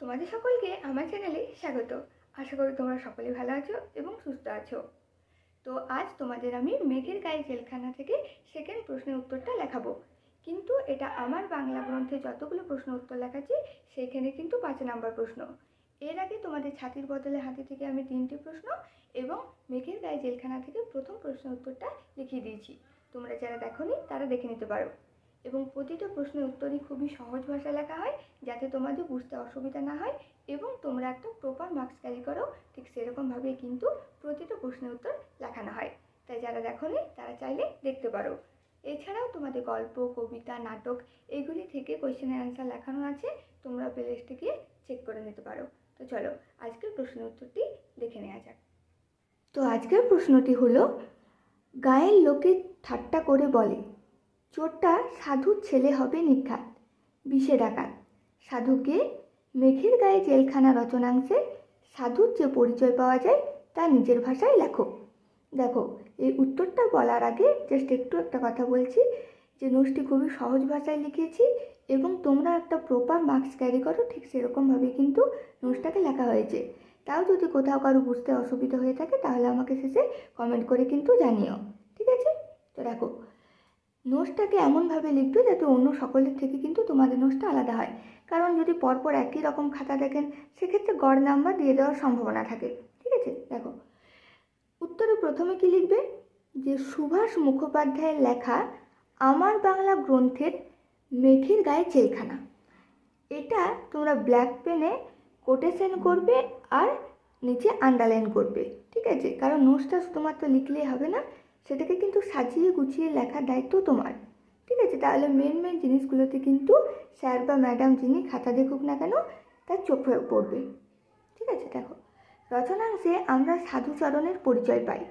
তোমাদের সকলকে আমার চ্যানেলে স্বাগত। আশা করি তোমরা সকলে ভালো আছো এবং সুস্থ আছো। তো আজ তোমাদের আমি মেঘের গায়ে জেলখানা থেকে সেকেন্ড প্রশ্নের উত্তরটা লেখাবো। কিন্তু এটা আমার বাংলা গ্রন্থে যতগুলো প্রশ্ন উত্তর লেখাচ্ছি, সেইখানে কিন্তু পাঁচ নাম্বার প্রশ্ন। এর আগে তোমাদের ছাতির বদলে হাতি থেকে আমি তিনটি প্রশ্ন এবং মেঘের গায়ে জেলখানা থেকে প্রথম প্রশ্নের উত্তরটা লিখিয়ে দিয়েছি। তোমরা যারা দেখোনি, তারা দেখে নিতে পারো। এবং প্রতিটা প্রশ্নের উত্তরই খুবই সহজ ভাষায় লেখা হয়, যাতে তোমাদের বুঝতে অসুবিধা না হয় এবং তোমরা একটা প্রপার মার্কস ক্যারি করো। ঠিক সেরকমভাবেই কিন্তু প্রতিটা প্রশ্নের উত্তর লেখানো হয়। তাই যারা দেখোনি তারা চাইলে দেখতে পারো। এছাড়াও তোমাদের গল্প, কবিতা, নাটক, এগুলি থেকে কোয়েশ্চেনের অ্যান্সার লেখানো আছে, তোমরা প্লেলিস্টে গিয়ে চেক করে নিতে পারো। তো চলো, আজকের প্রশ্নের উত্তরটি দেখে নেওয়া যাক। তো আজকের প্রশ্নটি হলো, গায়ের লোকে ঠাট্টা করে বলে চোরটা সাধুর ছেলে হবে নিঘাত বিষে ডাকাত। সাধুকে মেঘের গায়ে জেলখানা রচনাংশে সাধুর যে পরিচয় পাওয়া যায় তা নিজের ভাষায় লেখো। দেখো, এই উত্তরটা বলার আগে জাস্ট একটু একটা কথা বলছি, যে নোটসটি খুবই সহজ ভাষায় লিখেছি এবং তোমরা একটা প্রপার মার্কস ক্যারি করো, ঠিক সেরকমভাবে কিন্তু নোটসটাকে লেখা হয়েছে। তাও যদি কোথাও কারও বুঝতে অসুবিধা হয়ে থাকে, তাহলে আমাকে শেষে কমেন্ট করে কিন্তু জানিও। ঠিক আছে? তো দেখো নোটসটাকে এমনভাবে লিখবে যাতে অন্য সকলের থেকে কিন্তু তোমাদের নোটসটা আলাদা হয়। কারণ যদি পরপর একই রকম খাতা দেখেন, সেক্ষেত্রে গড় নাম্বার দিয়ে দেওয়ার সম্ভাবনা থাকে। ঠিক আছে? দেখো। উত্তরে প্রথমে কি লিখবে? যে সুভাষ মুখোপাধ্যায়ের লেখা আমার বাংলা গ্রন্থের মেঘের গায়ে জেলখানা এটা তোমরা ব্ল্যাক পেনে কোটেশন করবে আর নিচে আন্ডারলাইন করবে। ঠিক আছে? কারণ নোটসটা শুধুমাত্র লিখলেই হবে না সেটাকে কিন্তু সাজিয়ে গুছিয়ে লেখার দায়িত্ব তোমার। ঠিক আছে, তাহলে মেন মেন জিনিসগুলোতে কিন্তু স্যার বা ম্যাডাম যিনি খাতা দেখুক না কেন, তার চোখে পড়বে। ঠিক আছে, দেখো। রচনাংশে আমরা সাধুচরণের পরিচয় পাই।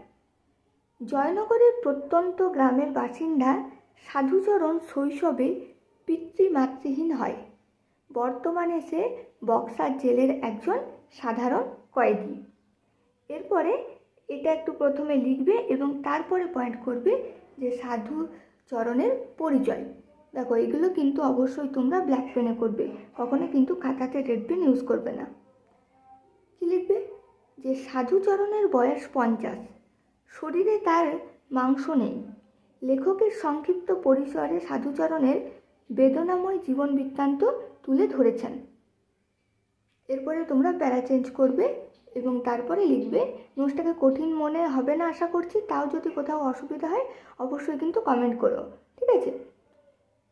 জয়নগরের প্রত্যন্ত গ্রামের বাসিন্দা সাধুচরণ শৈশবে পিতৃমাতৃহীন হয়। বর্তমানে সে বক্সার জেলের একজন সাধারণ কয়েদি। এরপরে এটা একটু প্রথমে লিখবে এবং তারপরে পয়েন্ট করবে যে সাধু চরণের পরিচয়। দেখো, এগুলো কিন্তু অবশ্যই তোমরা ব্ল্যাক পেনে করবে। কখনো কিন্তু খাতাতে রেড পেন ইউজ করবে না। কি লিখবে? যে সাধুচরণের বয়স পঞ্চাশ। শরীরে তার মাংস নেই। লেখকের সংক্ষিপ্ত পরিসরে সাধুচরণের বেদনাময় জীবন বৃত্তান্ত তুলে ধরেছেন। এরপরে তোমরা প্যারা চেঞ্জ করবে। এবং তারপরে লিখবে, নোটসটাকে কঠিন মনে হবে না আশা করছি, তাও যদি কোথাও অসুবিধা হয়, অবশ্যই কিন্তু কমেন্ট করো। ঠিক আছে?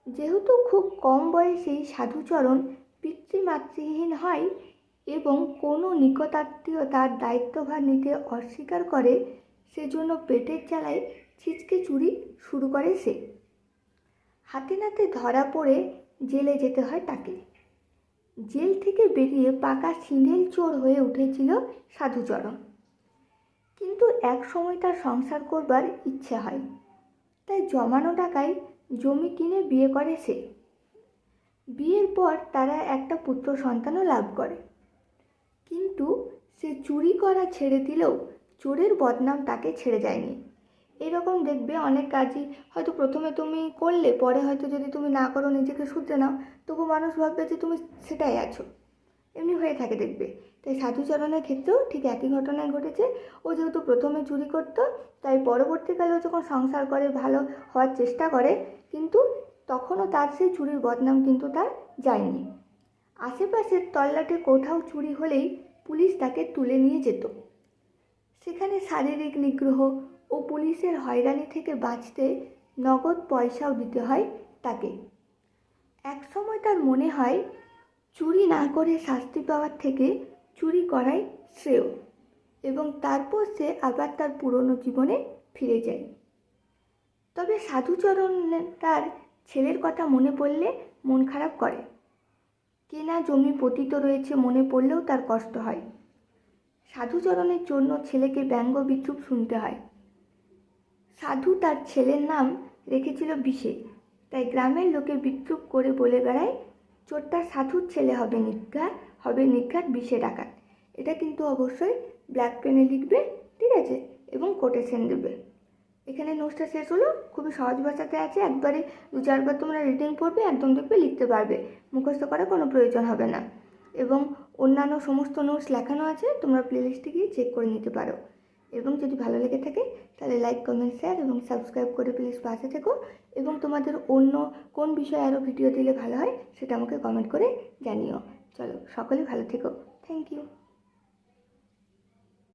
যেহেতু খুব কম বয়সেই সাধুচরণ পিতৃমাতৃহীন হয় এবং কোনো নিকটাত্মীয় তার দায়িত্বভার নিতে অস্বীকার করে, সেজন্য পেটের জ্বালায় ছিচকে চুরি শুরু করে সে। হাতে নাতে ধরা পড়ে জেলে যেতে হয় তাকে। জেল থেকে বেরিয়ে পাকা সিঁড়েল চোর হয়ে উঠেছিল সাধুচরণ। কিন্তু এক সময় তার সংসার করবার ইচ্ছে হয়। তাই জমানো টাকায় জমি কিনে বিয়ে করে সে। বিয়ের পর তারা একটা পুত্র সন্তানও লাভ করে। কিন্তু সে চুরি করা ছেড়ে দিলেও চোরের বদনাম তাকে ছেড়ে যায়নি। এরকম দেখবে অনেক কাজই। হয়তো প্রথমে তুমি করলে, পরে হয়তো যদি তুমি না করো, নিজেকে শুধরে নাও, তবু মানুষ ভাববে যে তুমি সেটাই আছো। এমনি হয়ে থাকে দেখবে। তাই সাধুচরণের ক্ষেত্রেও ঠিক একই ঘটনায় ঘটেছে। ও যেহেতু প্রথমে চুরি করতো, তাই পরবর্তীকালেও যখন সংসার করে, ভালো হওয়ার চেষ্টা করে, কিন্তু তখনও তার সেই চুরির বদনাম কিন্তু তার যায়নি। আশেপাশের তল্লাটে কোথাও চুরি হলেই পুলিশ তাকে তুলে নিয়ে যেত। সেখানে শারীরিক নিগ্রহ ও পুলিশের হয়রানি থেকে বাঁচতে নগদ পয়সাও দিতে হয় তাকে। একসময় তার মনে হয়, চুরি না করে শাস্তি পাওয়ার থেকে চুরি করাই শ্রেয় এবং তারপর সে আবার তার পুরনো জীবনে ফিরে যায়। তবে সাধুচরণ তার ছেলের কথা মনে পড়লে মন খারাপ করে। কেনা জমি পতিত রয়েছে মনে পড়লেও তার কষ্ট হয়। সাধুচরণের জন্য ছেলেকে ব্যঙ্গ বিদ্রুপ শুনতে হয়। সাধু তার ছেলের নাম রেখেছিল বিষে। তাই গ্রামের লোকে বিদ্রুপ করে বলে বেড়ায়, চোরটা সাধুর ছেলে হবে নিজ্ঞা হবে নিজ্ঞাত বিষে ডাকাত। এটা কিন্তু অবশ্যই ব্ল্যাক পেনে লিখবে, ঠিক আছে, এবং কোটেশন দেবে। এখানে নোটসটা শেষ হলো। খুবই সহজ ভাষাতে আছে, একবারে দু চারবার তোমরা রিডিং পড়বে, একদম দেখবে লিখতে পারবে। মুখস্থ করার কোনো প্রয়োজন হবে না। এবং অন্যান্য সমস্ত নোটস লেখানো আছে, তোমরা প্লেলিস্টে গিয়ে চেক করে নিতে পারো। এবং যদি ভালো লেগে থাকে, তাহলে লাইক কমেন্ট শেয়ার এবং সাবস্ক্রাইব করে প্লিজ পাশে থেকো। এবং তোমাদের অন্য কোন বিষয়ে আরও ভিডিও দিলে ভালো হয়, সেটা আমাকে কমেন্ট করে জানিও। চলো, সকলে ভালো থেকো। Thank you